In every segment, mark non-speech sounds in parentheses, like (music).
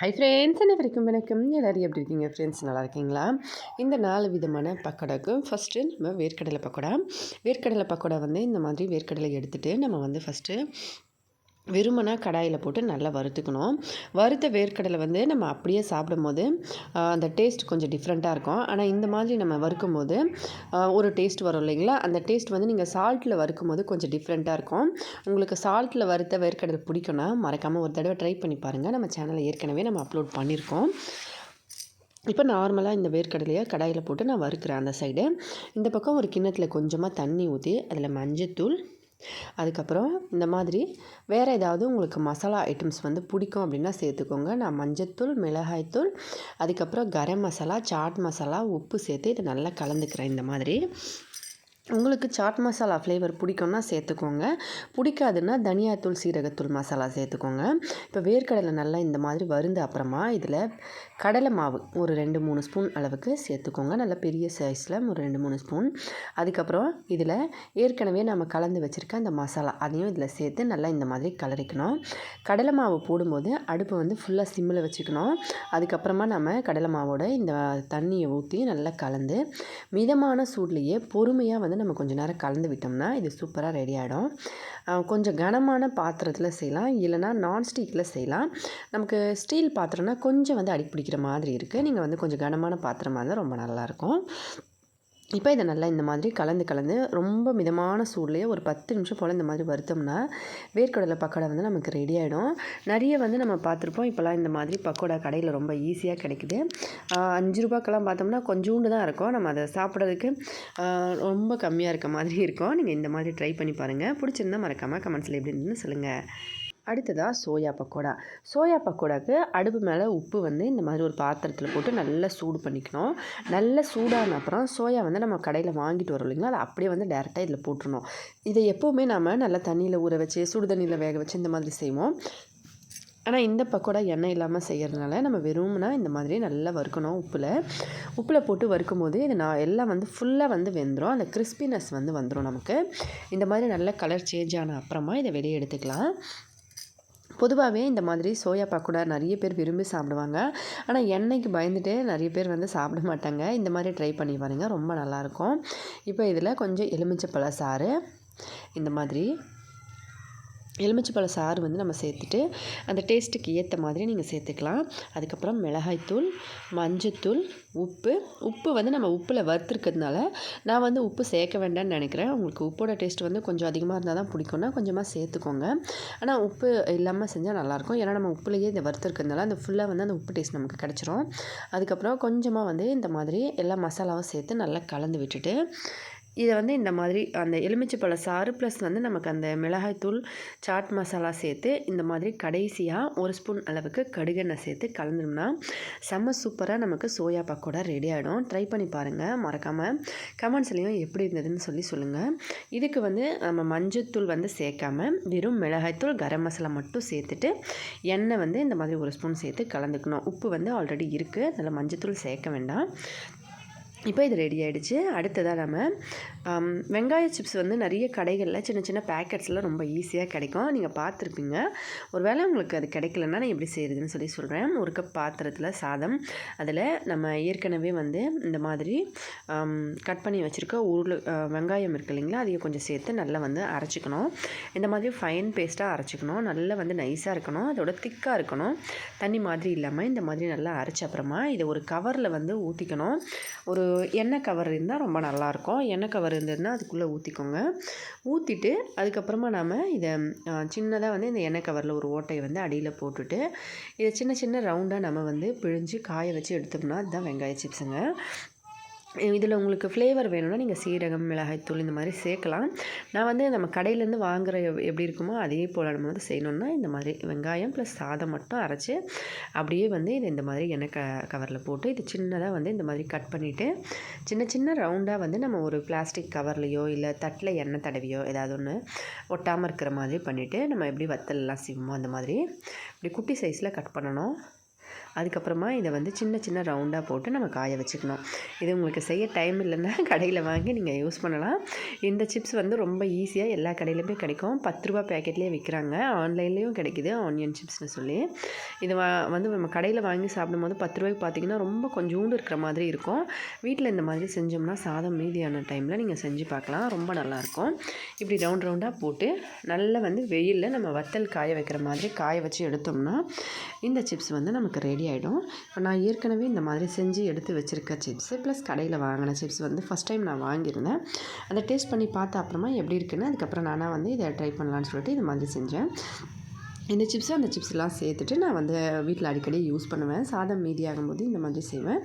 Hi friends என்ன வரைக்கும் வணக்கம்? எல்லோரும் எப்படி இருக்கீங்க? ஃப்ரெண்ட்ஸ் நல்லா இருக்கீங்களா? இந்த நாலு விதமான பக்கோடாக்கு ஃபஸ்ட்டு நம்ம வேர்க்கடலை பக்கோடா. வேர்க்கடலை பக்கோடா வந்து இந்த மாதிரி வேர்க்கடலை எடுத்துகிட்டு நம்ம வந்து ஃபஸ்ட்டு வெறுமனா கடாயில் போட்டு நல்லா வறுத்துக்கணும். வறுத்த வேர்க்கடலை வந்து நம்ம அப்படியே சாப்பிடும்போது அந்த டேஸ்ட் கொஞ்சம் டிஃப்ரெண்ட்டாக இருக்கும். ஆனால் இந்த மாதிரி நம்ம வறுக்கும் போது ஒரு டேஸ்ட் வரும் இல்லைங்களா? அந்த டேஸ்ட் வந்து நீங்கள் சால்ட்டில் வறுக்கும் போது கொஞ்சம் டிஃப்ரெண்ட்டாக இருக்கும். உங்களுக்கு சால்ட்டில் வறுத்த வேர்க்கடலை பிடிக்கும்னா மறக்காமல் ஒரு தடவை ட்ரை பண்ணி பாருங்கள் நம்ம சேனலை ஏற்கனவே நம்ம அப்லோட் பண்ணியிருக்கோம். இப்போ நார்மலாக இந்த வேர்க்கடலையை கடாயில் போட்டு நான் வறுக்கிறேன் அந்த சைடு இந்த பக்கம் ஒரு கிண்ணத்தில் கொஞ்சமாக தண்ணி ஊற்றி அதில் மஞ்சத்தூள் அதுக்கப்புறம் இந்த மாதிரி வேறு ஏதாவது உங்களுக்கு மசாலா ஐட்டம்ஸ் வந்து பிடிக்கும் அப்படின்னா சேர்த்துக்கோங்க. நான் மஞ்சத்தூள் மிளகாய்த்தூள் அதுக்கப்புறம் கரம் மசாலா சாட் மசாலா உப்பு சேர்த்து இதை நல்லா கலந்துக்கிறேன் இந்த மாதிரி. உங்களுக்கு சாட் மசாலா ஃப்ளேவர் பிடிக்கும்னா சேர்த்துக்கோங்க. பிடிக்காதுன்னா தனியாத்தூள் சீரகத்தூள் மசாலா சேர்த்துக்கோங்க. இப்போ வேர்க்கடலை நல்லா இந்த மாதிரி வருந்து அப்புறமா இதில் கடலை மாவு ஒரு ரெண்டு மூணு ஸ்பூன் அளவுக்கு சேர்த்துக்கோங்க. நல்ல பெரிய சைஸில் ஒரு ரெண்டு மூணு ஸ்பூன் அதுக்கப்புறம் இதில் ஏற்கனவே நம்ம கலந்து வச்சுருக்க அந்த மசாலா அதையும் இதில் சேர்த்து நல்லா இந்த மாதிரி கலரிக்கணும். கடலை மாவு போடும்போது அடுப்பை வந்து ஃபுல்லாக சிம்மில் வச்சுக்கணும். அதுக்கப்புறமா நம்ம கடலை மாவோட இந்த தண்ணியை ஊற்றி நல்லா கலந்து மிதமான சூட்லேயே பொறுமையாக வந்து நம்ம கொஞ்சம் நேரம் கலந்து விட்டோம்னா இது சூப்பராக ரெடி ஆகிடும் கொஞ்சம் கனமான பாத்திரத்தில் செய்யலாம். இல்லைனா நான்ஸ்டிக்கில் செய்யலாம். நமக்கு ஸ்டீல் பாத்திரம்னா கொஞ்சம் வந்து அடிப்பிடிக்கிற மாதிரி இருக்குது நீங்கள் வந்து கொஞ்சம் கனமான பாத்திரமாக இருந்தால் ரொம்ப நல்லாயிருக்கும் இப்போ இதை நல்லா இந்த மாதிரி கலந்து கலந்து ரொம்ப மிதமான சூட்லேயே ஒரு பத்து நிமிஷம் போல் இந்த மாதிரி வருத்தோம்னா வேர்க்கடலை பக்கோடா வந்து நமக்கு ரெடி ஆகிடும் நிறைய வந்து நம்ம பார்த்துருப்போம். இப்போலாம் இந்த மாதிரி பக்கோடா கடையில் ரொம்ப ஈஸியாக கிடைக்குது. அஞ்சு ரூபாய்க்கெல்லாம் பார்த்தோம்னா கொஞ்சோண்டு தான் இருக்கும். நம்ம அதை சாப்பிட்றதுக்கு ரொம்ப கம்மியாக இருக்க மாதிரி இருக்கும். நீங்கள் இந்த மாதிரி ட்ரை பண்ணி பாருங்கள் பிடிச்சிருந்தா மறக்காமல் கமெண்ட்ஸில் எப்படின்னு சொல்லுங்கள் அடுத்ததாக சோயா பக்கோடா. சோயா பக்கோடாவுக்கு அடுப்பு மேலே உப்பு வந்து இந்த மாதிரி ஒரு பாத்திரத்தில் போட்டு நல்லா சூடு பண்ணிக்கணும். நல்ல சூடான அப்புறம் சோயா வந்து நம்ம கடையில் வாங்கிட்டு வரோம் இல்லைங்களா? அதை அப்படியே வந்து டேரெக்டாக இதில் போட்டுருணும் இதை எப்போவுமே நம்ம நல்லா தண்ணியில் ஊற வச்சு சுடு தண்ணியில் வேக வச்சு இந்த மாதிரி செய்வோம். ஆனால் இந்த பக்கோடா எண்ணெய் இல்லாமல் செய்கிறதுனால நம்ம வெறும்னா இந்த மாதிரி நல்லா வறுக்கணும் உப்பில். உப்பில் போட்டு வறுக்கும் போது இது நான் எல்லாம் வந்து ஃபுல்லாக வந்து வெந்துடும் அந்த கிறிஸ்பினஸ் வந்து வந்துடும் நமக்கு. இந்த மாதிரி நல்ல கலர் சேஞ்ச் ஆன அப்புறமா இதை வெளியே எடுத்துக்கலாம். பொதுவாகவே இந்த மாதிரி சோயா பக்கோடா நிறைய பேர் விரும்பி சாப்பிடுவாங்க. ஆனால் எண்ணெய்க்கு பயந்துட்டு நிறைய பேர் வந்து சாப்பிட மாட்டாங்க. இந்த மாதிரி ட்ரை பண்ணி பாருங்கள் ரொம்ப நல்லாயிருக்கும் இப்போ இதில் கொஞ்சம் எலுமிச்சப்பழ சாறு இந்த மாதிரி எலுமிச்சைப்பழ சாறு வந்து நம்ம சேர்த்துட்டு அந்த டேஸ்ட்டுக்கு ஏற்ற மாதிரி நீங்கள் சேர்த்துக்கலாம். அதுக்கப்புறம் மிளகாய்த்தூள் மஞ்சத்தூள் உப்பு. உப்பு வந்து நம்ம உப்பில் வறுத்துருக்கிறதுனால நான் வந்து உப்பு சேர்க்க வேண்டாம்னு நினைக்கிறேன். உங்களுக்கு உப்போட டேஸ்ட் வந்து கொஞ்சம் அதிகமாக இருந்தால் தான் பிடிக்கும்னா கொஞ்சமாக சேர்த்துக்கோங்க. ஆனால் உப்பு இல்லாமல் செஞ்சால் நல்லாயிருக்கும். ஏன்னா நம்ம உப்புலேயே இதை வறுத்துருக்கிறதுனால அந்த ஃபுல்லாக வந்து அந்த உப்பு டேஸ்ட் நமக்கு கிடச்சிரும். அதுக்கப்புறம் கொஞ்சமாக வந்து இந்த மாதிரி எல்லா மசாலாவும் சேர்த்து நல்லா கலந்து விட்டுட்டு இதை வந்து இந்த மாதிரி அந்த எலுமிச்சை சாறு ப்ளஸ் வந்து நமக்கு அந்த மிளகாய்த்தூள் சாட் மசாலா சேர்த்து இந்த மாதிரி கடைசியாக ஒரு ஸ்பூன் அளவுக்கு கடுகெண்ணெய் சேர்த்து கலந்துனோம்னா செம்ம சூப்பராக நமக்கு சோயா பக்கோடா ரெடி ஆகிடும் ட்ரை பண்ணி பாருங்கள் மறக்காமல் கமெண்ட்ஸ்லேயும் எப்படி இருந்ததுன்னு சொல்லி சொல்லுங்கள் இதுக்கு வந்து நம்ம மஞ்சத்தூள் வந்து சேர்க்காம வெறும் மிளகாய்த்தூள் கரம் மசாலா மட்டும் சேர்த்துட்டு எண்ணெய் வந்து இந்த மாதிரி ஒரு ஸ்பூன் சேர்த்து கலந்துக்கணும். உப்பு வந்து ஆல்ரெடி இருக்குது அதில் மஞ்சத்தூள் சேர்க்க வேண்டாம். இப்போ இது ரெடி ஆகிடுச்சு அடுத்ததாக நம்ம வெங்காய சிப்ஸ் வந்து நிறைய கடைகளில் சின்ன சின்ன பேக்கெட்ஸ்லாம் ரொம்ப ஈஸியாக கிடைக்கும். நீங்கள் பார்த்துருப்பீங்க. ஒரு வேளை உங்களுக்கு அது கிடைக்கலன்னா நான் எப்படி செய்கிறதுன்னு சொல்லி சொல்கிறேன் ஒரு கப் பாத்திரத்தில் சாதம் அதில் நம்ம ஏற்கனவே வந்து இந்த மாதிரி கட் பண்ணி வச்சுருக்க உருள் வெங்காயம் இருக்கு இல்லைங்களா? அதையும் கொஞ்சம் சேர்த்து நல்லா வந்து அரைச்சிக்கணும். இந்த மாதிரி ஃபைன் பேஸ்ட்டாக அரைச்சிக்கணும். நல்லா வந்து நைஸாக இருக்கணும். அதோட திக்காக இருக்கணும். தண்ணி மாதிரி இல்லாமல் இந்த மாதிரி நல்லா அரைச்ச அப்புறமா இதை ஒரு கவரில் வந்து ஊற்றிக்கணும் ஒரு எண்ணெய் கவர் இருந்தால் ரொம்ப நல்லாயிருக்கும் எண்ணெய் கவர் இருந்ததுன்னா அதுக்குள்ளே ஊற்றிக்கோங்க ஊற்றிட்டு அதுக்கப்புறமா நாம் இதை சின்னதாக வந்து இந்த எண்ணெய் கவரில் ஒரு ஓட்டையை வந்து அடியில் போட்டுட்டு இதை சின்ன சின்ன ரவுண்டாக நம்ம வந்து பிழிஞ்சு காய வச்சு எடுத்தோம்னா அதுதான் வெங்காய சிப்ஸுங்க. இதில் உங்களுக்கு ஃப்ளேவர் வேணும்னா நீங்கள் சீரகம் மிளகாய்த்தூள் இந்த மாதிரி சேர்க்கலாம். நான் வந்து நம்ம கடையிலேருந்து வாங்குகிற எப்படி இருக்குமோ அதே போல் நம்ம வந்து செய்யணுன்னா இந்த மாதிரி வெங்காயம் ப்ளஸ் சாதம் மட்டும் அரைச்சி அப்படியே வந்து இதை இந்த மாதிரி எண்ணெய் க கவரில் போட்டு இது சின்னதாக வந்து இந்த மாதிரி கட் பண்ணிவிட்டு சின்ன சின்ன ரவுண்டாக வந்து நம்ம ஒரு பிளாஸ்டிக் கவர்லேயோ இல்லை தட்டில் எண்ணெய் தடவியோ ஏதாவது ஒன்று ஒட்டாமல் இருக்கிற மாதிரி பண்ணிவிட்டு நம்ம எப்படி வத்தல்லாம் செய்வோமோ அந்த மாதிரி இப்படி குட்டி சைஸில் கட் பண்ணணும். அதுக்கப்புறமா இதை வந்து சின்ன சின்ன ரவுண்டாக போட்டு நம்ம காய வச்சுக்கணும். இது உங்களுக்கு செய்ய டைம் இல்லைன்னா (laughs) கடையில் வாங்கி நீங்கள் யூஸ் பண்ணலாம். இந்த சிப்ஸ் வந்து ரொம்ப ஈஸியாக எல்லா கடையிலுமே கிடைக்கும். பத்து ரூபா பேக்கெட்லேயே விற்கிறாங்க ஆன்லைன்லேயும் கிடைக்குது ஆனியன் சிப்ஸ்னு சொல்லி. இது வந்து நம்ம கடையில் வாங்கி சாப்பிடும்போது பத்து ரூபாய்க்கு பார்த்தீங்கன்னா ரொம்ப கொஞ்சோண்டு இருக்கிற மாதிரி இருக்கும். வீட்டில் இந்த மாதிரி செஞ்சோம்னா சாதம் மீதியான டைமில் நீங்கள் செஞ்சு பார்க்கலாம் ரொம்ப நல்லாயிருக்கும். இப்படி ரவுண்ட் ரவுண்டாக போட்டு நல்லா வந்து வெயிலில் நம்ம வத்தல் காய வைக்கிற மாதிரி காய வச்சு எடுத்தோம்னா இந்த சிப்ஸ் வந்து நமக்கு ரெடி ஆகிடும் இப்போ நான் ஏற்கனவே இந்த மாதிரி செஞ்சு எடுத்து வச்சுருக்க சிப்ஸு ப்ளஸ் கடையில் வாங்கின சிப்ஸ் வந்து ஃபஸ்ட் டைம் நான் வாங்கியிருந்தேன். அதை டேஸ்ட் பண்ணி பார்த்த அப்புறமா எப்படி இருக்குன்னு அதுக்கப்புறம் நானாக வந்து இதை ட்ரை பண்ணலான்னு சொல்லிட்டு இது மாதிரி செஞ்சேன். இந்த சிப்ஸு அந்த சிப்ஸ்லாம் சேர்த்துட்டு நான் வந்து வீட்டில் அடிக்கடி யூஸ் பண்ணுவேன். சாதம் மீதி ஆகும்போது இந்த மாதிரி செய்வேன்.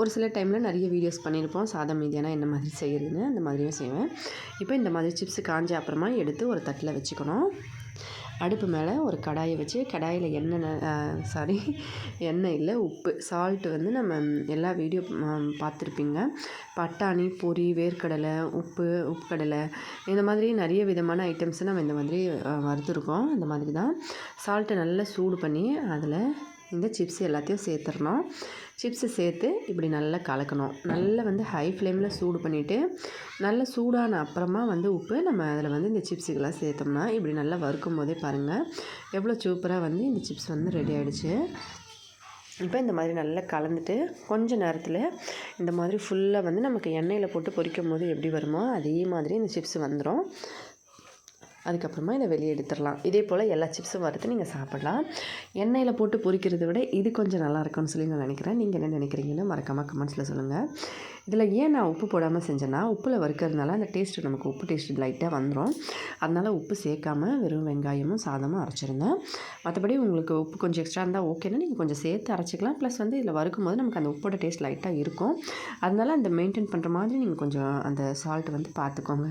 ஒரு சில டைமில் நிறைய வீடியோஸ் பண்ணியிருப்போம். சாதம் மீதியானா என்ன மாதிரி செய்கிறதுன்னு அந்த மாதிரியும் செய்வேன். இப்போ இந்த மாதிரி சிப்ஸு காஞ்ச அப்புறமா எடுத்து ஒரு தட்டில் வச்சுக்கணும். அடுப்பு மேலே ஒரு கடாயை வச்சு கடாயில் எண்ணெய் சாரி எண்ணெய் இல்லை உப்பு சால்ட்டு வந்து நம்ம எல்லா வீடியோ பார்த்துருப்பீங்க. பட்டாணி பொரி வேர்க்கடலை உப்பு உப்பு கடலை இந்த மாதிரி நிறைய விதமான ஐட்டம்ஸை நம்ம இந்த மாதிரி வறுத்துருக்கோம். இந்த மாதிரி தான். சால்ட்டை நல்லா சூடு பண்ணி அதில் இந்த சிப்ஸ் எல்லாத்தையும் சேர்த்துடணும். சிப்ஸு சேர்த்து இப்படி நல்லா கலக்கணும். நல்லா வந்து ஹை ஃப்ளேமில் சூடு பண்ணிவிட்டு நல்லா சூடான அப்புறமா வந்து உப்பு நம்ம அதில் வந்து இந்த சிப்ஸுக்கெல்லாம் சேர்த்தோம்னா இப்படி நல்லா வறுக்கும் போதே பாருங்கள் எவ்வளோ சூப்பராக வந்து இந்த சிப்ஸ் வந்து ரெடி ஆகிடுச்சு இப்போ இந்த மாதிரி நல்லா கலந்துட்டு கொஞ்ச நேரத்தில் இந்த மாதிரி ஃபுல்லாக வந்து நமக்கு எண்ணெயில் போட்டு பொரிக்கும் போது எப்படி வருமோ அதே மாதிரி இந்த சிப்ஸ் வந்துடும் அதுக்கப்புறமா இதை வெளியே எடுத்துடலாம். இதே போல் எல்லா சிப்ஸும் வறுத்து நீங்கள் சாப்பிட்லாம். எண்ணெயில் போட்டு பொரிக்கிறத விட இது கொஞ்சம் நல்லா இருக்கும்னு சொல்லி நான் நினைக்கிறேன். நீங்கள் என்ன நினைக்கிறீங்கன்னு மறக்காமல் கமெண்ட்ஸில் சொல்லுங்கள் இதில் ஏன் நான் உப்பு போடாமல் செஞ்சேன்னா உப்பில் வறுக்கிறதுனால அந்த டேஸ்ட்டு நமக்கு உப்பு டேஸ்ட்டு லைட்டாக வந்துடும் அதனால் உப்பு சேர்க்காம வெறும் வெங்காயமும் சாதமும் அரைச்சிருந்தேன். மற்றபடி உங்களுக்கு உப்பு கொஞ்சம் எக்ஸ்ட்ரா இருந்தால் ஓகேன்னா நீங்கள் கொஞ்சம் சேர்த்து அரைச்சிக்கலாம். ப்ளஸ் வந்து இதில் வறுக்கும் போது நமக்கு அந்த உப்போட டேஸ்ட் லைட்டாக இருக்கும். அதனால் அந்த மெயின்டைன் பண்ணுற மாதிரி நீங்கள் கொஞ்சம் அந்த சால்ட் வந்து பார்த்துக்கோங்க.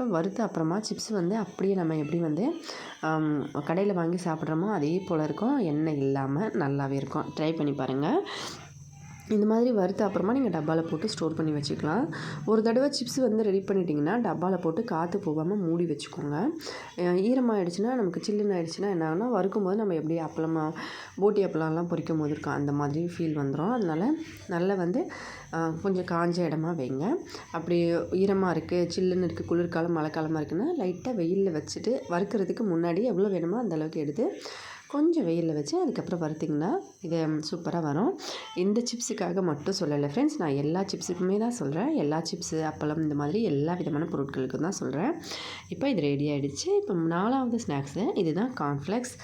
இப்போ வறுத்த அப்புறமா சிப்ஸ் வந்து அப்படியே நம்ம எப்படி வந்து கடையில் வாங்கி சாப்பிட்றோமோ அதே போல் இருக்கும். எண்ணெய் இல்லாமல் நல்லாவே இருக்கும். ட்ரை பண்ணி பாருங்கள் இந்த மாதிரி வறுத்த அப்புறமா நீங்கள் டப்பாவில் போட்டு ஸ்டோர் பண்ணி வச்சுக்கலாம். ஒரு தடவை சிப்ஸ் வந்து ரெடி பண்ணிட்டீங்கன்னா டப்பாவில் போட்டு காற்று போகாமல் மூடி வச்சுக்கோங்க. ஈரமாகிடுச்சுன்னா நமக்கு சில்லுன்னு ஆகிடுச்சுன்னா என்ன வறுக்கும் போது நம்ம எப்படி அப்பளமாக போட்டி அப்பளம்லாம் பொரிக்கும் போது இருக்கும் அந்த மாதிரி ஃபீல் வந்துடும் அதனால் நல்லா வந்து கொஞ்சம் காஞ்ச இடமா வைங்க. அப்படி ஈரமாக இருக்குது சில்லுன்னு இருக்குது குளிர்காலம் மழை காலமாக இருக்குன்னா லைட்டாக வெயிலில் வச்சுட்டு வறுக்கிறதுக்கு முன்னாடி எவ்வளோ வேணுமோ அந்தளவுக்கு எடுத்து கொஞ்சம் வெயிலில் வச்சு அதுக்கப்புறம் வறுத்திங்கன்னா இது சூப்பராக வரும். இந்த சிப்ஸுக்காக மட்டும் சொல்லலை ஃப்ரெண்ட்ஸ் நான் எல்லா சிப்ஸுக்குமே தான் சொல்கிறேன் எல்லா சிப்ஸு அப்பளம் இந்த மாதிரி எல்லா விதமான பொருட்களுக்கும் தான் சொல்கிறேன் இப்போ இது ரெடி ஆகிடுச்சு இப்போ நாலாவது ஸ்நாக்ஸு இதுதான் கார்ன்ஃப்ளெக்ஸ்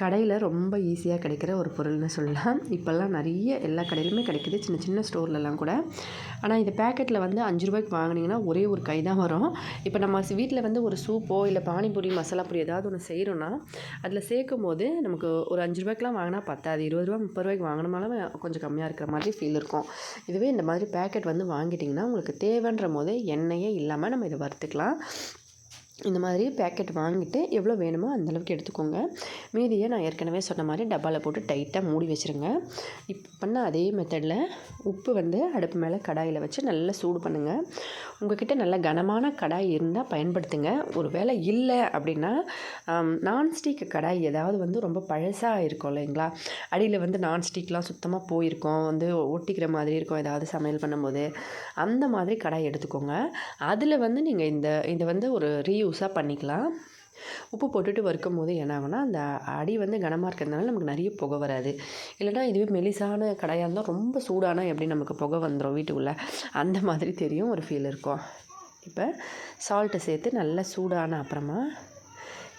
கடையில் ரொம்ப ஈஸியாக கிடைக்கிற ஒரு பொருள்னு சொல்லலாம். இப்போல்லாம் நிறைய எல்லா கடையிலுமே கிடைக்குது. சின்ன சின்ன ஸ்டோர்லலாம் கூட. ஆனால் இந்த பேக்கெட்டில் வந்து அஞ்சு ரூபாய்க்கு வாங்கினீங்கன்னா ஒரே ஒரு கை தான் வரும். இப்போ நம்ம வீட்டில் வந்து ஒரு சூப்போ இல்லை பானிபூரி மசாலா பூரி ஏதாவது ஒன்று செய்கிறோன்னா அதில் சேர்க்கும் போது நமக்கு ஒரு அஞ்சு ரூபாய்க்குலாம் வாங்கினா பத்தாது. இருபது ரூபா முப்பது ரூபாய்க்கு வாங்கினாலும் கொஞ்சம் கம்மியாக இருக்கிற மாதிரி ஃபீல் இருக்கும். இதுவே இந்த மாதிரி பேக்கெட் வந்து வாங்கிட்டிங்கன்னா உங்களுக்கு தேவைன்ற போது எண்ணெயே இல்லாமல் நம்ம இதை வறுத்துக்கலாம். இந்த மாதிரி பேக்கெட் வாங்கிட்டு எவ்வளோ வேணுமோ அந்தளவுக்கு எடுத்துக்கோங்க. மீதியை நான் ஏற்கனவே சொன்ன மாதிரி டப்பாவில் போட்டு டைட்டாக மூடி வச்சுருங்க. இப்போ பண்ண அதே மெத்தடில் உப்பு வந்து அடுப்பு மேலே கடாயில் வச்சு நல்லா சூடு பண்ணுங்கள் உங்கள்கிட்ட நல்ல கனமான கடாய் இருந்தால் பயன்படுத்துங்க. ஒரு வேளை இல்லை அப்படின்னா நான்ஸ்டிக் கடாய் ஏதாவது வந்து ரொம்ப பழசாக இருக்கும் இல்லைங்களா? அடியில் வந்து நான்ஸ்டிக்லாம் சுத்தமாக போயிருக்கோம். வந்து ஒட்டிக்கிற மாதிரி இருக்கும். ஏதாவது சமையல் பண்ணும்போது. அந்த மாதிரி கடாய் எடுத்துக்கோங்க. அதில் வந்து நீங்கள் இந்த இதை வந்து ஒரு ரீயூஸாக பண்ணிக்கலாம். உப்பு போட்டுட்டு வறுக்கும் போது என்ன ஆகும்னா அந்த அடி வந்து கனமாக இருக்கிறதுனால நமக்கு நிறைய புகை வராது. இல்லைனா இதுவே மெலிசான கடையாக இருந்தால் ரொம்ப சூடான எப்படி நமக்கு புகை வந்துடும் வீட்டுக்குள்ளே? அந்த மாதிரி தெரியும் ஒரு ஃபீல் இருக்கும். இப்போ சால்ட்டை சேர்த்து நல்லா சூடான அப்புறமா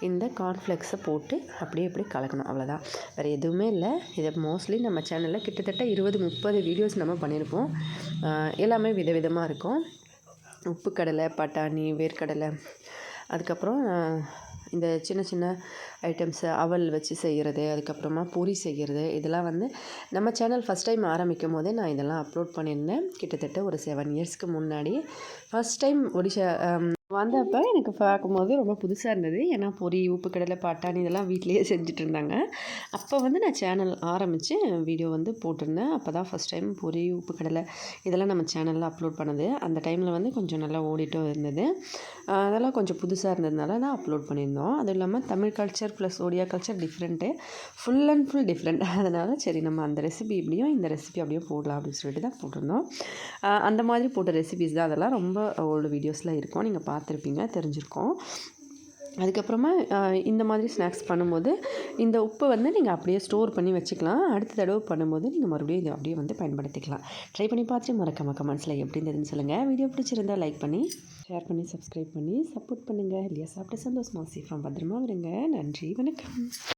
இந்த கார்ன்ஃப்ளெக்ஸை போட்டு அப்படியே இப்படி கலக்கணும். அவ்வளோதான் வேறு எதுவுமே இல்லை. இதை மோஸ்ட்லி நம்ம சேனலில் கிட்டத்தட்ட இருபது முப்பது வீடியோஸ் நம்ம பண்ணியிருப்போம் எல்லாமே விதவிதமாக இருக்கும். உப்பு கடலை பட்டாணி வேர்க்கடலை. அதுக்கப்புறம் இந்த சின்ன சின்ன ஐட்டம்ஸு அவல் வச்சு செய்கிறது அதுக்கப்புறமா பூரி செய்கிறது இதெல்லாம் வந்து நம்ம சேனல் ஃபஸ்ட் டைம் ஆரம்பிக்கும் போதே நான் இதெல்லாம் அப்லோட் பண்ணியிருந்தேன். கிட்டத்தட்ட ஒரு செவன் இயர்ஸ்க்கு முன்னாடி ஃபஸ்ட் டைம் ஒடிஷா வந்தப்போ எனக்கு பார்க்கும்போது ரொம்ப புதுசாக இருந்தது. ஏன்னா பொரி உப்பு கடலை பட்டாணி இதெல்லாம் வீட்டிலேயே செஞ்சுட்டு இருந்தாங்க அப்போ வந்து நான் சேனல் ஆரம்பித்து வீடியோ வந்து போட்டிருந்தேன். அப்போ தான் ஃபஸ்ட் டைம் பொரி உப்பு கடலை இதெல்லாம் நம்ம சேனலில் அப்லோட் பண்ணது. அந்த டைமில் வந்து கொஞ்சம் நல்லா ஓடிட்டும் இருந்தது. அதெல்லாம் கொஞ்சம் புதுசாக இருந்ததுனால தான் அப்லோட் பண்ணியிருந்தோம். அதுவும் இல்லாமல் Tamil culture plus Odia culture different full and full different அதனால் சரி நம்ம அந்த ரெசிபி இப்படியும் இந்த ரெசிபி அப்படியே போடலாம் அப்படின்னு சொல்லிட்டு தான் போட்டிருந்தோம். அந்த மாதிரி போட்ட ரெசிபிஸ் தான் அதெல்லாம் ரொம்ப ஓல்டு வீடியோஸில் இருக்கும். நீங்கள் பார்த்துருப்பீங்க தெரிஞ்சிருக்கோம். அதுக்கப்புறமா இந்த மாதிரி ஸ்நாக்ஸ் பண்ணும்போது இந்த உப்பு வந்து நீங்கள் அப்படியே ஸ்டோர் பண்ணி வச்சுக்கலாம். அடுத்த தடவை பண்ணும்போது நீங்கள் மறுபடியும் இதை அப்படியே வந்து பயன்படுத்திக்கலாம். ட்ரை பண்ணி பார்த்துட்டு மறக்காம கமெண்ட்ஸில் எப்படி இருந்ததுன்னு சொல்லுங்கள் வீடியோ பிடிச்சிருந்தா லைக் பண்ணி ஷேர் பண்ணி சப்ஸ்கிரைப் பண்ணி சப்போர்ட் பண்ணுங்கள் இல்லையா சாப்பிட்டு சந்தோஷமாக சேஃபாக பத்திரமா வருங்க நன்றி வணக்கம்.